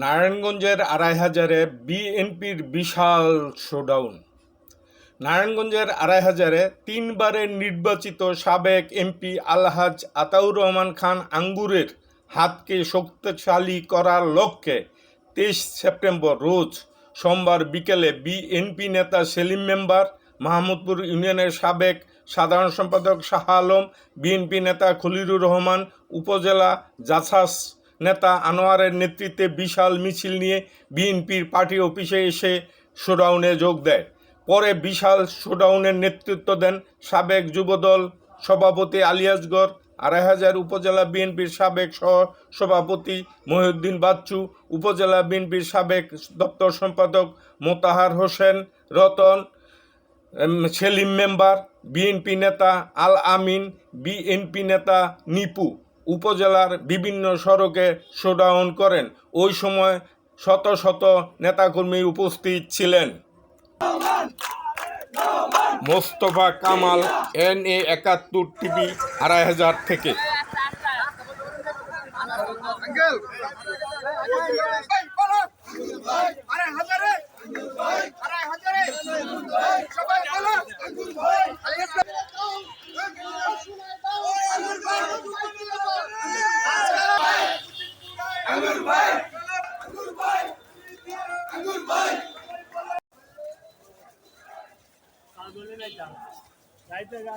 নারায়ণগঞ্জের আড়াই হাজারে বিএনপির বিশাল শোডাউন নারায়ণগঞ্জের আড়াই হাজারে তিনবারের নির্বাচিত সাবেক এমপি আলহাজ আতাউর রহমান খান আঙ্গুরের হাতকে শক্তিশালী করার লক্ষ্যে তেইশ সেপ্টেম্বর রোজ সোমবার বিকেলে বিএনপি নেতা সেলিম মেম্বার, মাহমুদপুর ইউনিয়নের সাবেক সাধারণ সম্পাদক শাহ আলম, বিএনপি নেতা খলিলুর রহমান, উপজেলা জাসাস নেতা আনোয়ারের নেতৃত্বে বিশাল মিছিল নিয়ে বিএনপির পার্টি অফিসে এসে শোডাউনে যোগ দেয়। পরে বিশাল শোডাউনের নেতৃত্ব দেন সাবেক যুবদল সভাপতি আলিয়াসগড় আড়াই হাজার উপজেলা বিএনপির সাবেক সহ সভাপতি মহিউদ্দিন বাচ্চু, উপজেলা বিএনপির সাবেক দপ্তর সম্পাদক মোতাহার হোসেন রতন সেলিম মেম্বার, বিএনপি নেতা আল আমিন, বিএনপি নেতা নিপু। উপজেলার বিভিন্ন সড়কে শোডাউন করেন। ওই সময় শত শত নেতাকর্মী উপস্থিত ছিলেন। মোস্তফা কামাল এন এ একাত্তর টিভি, আড়াই হাজার থেকে। আরে রাজপথ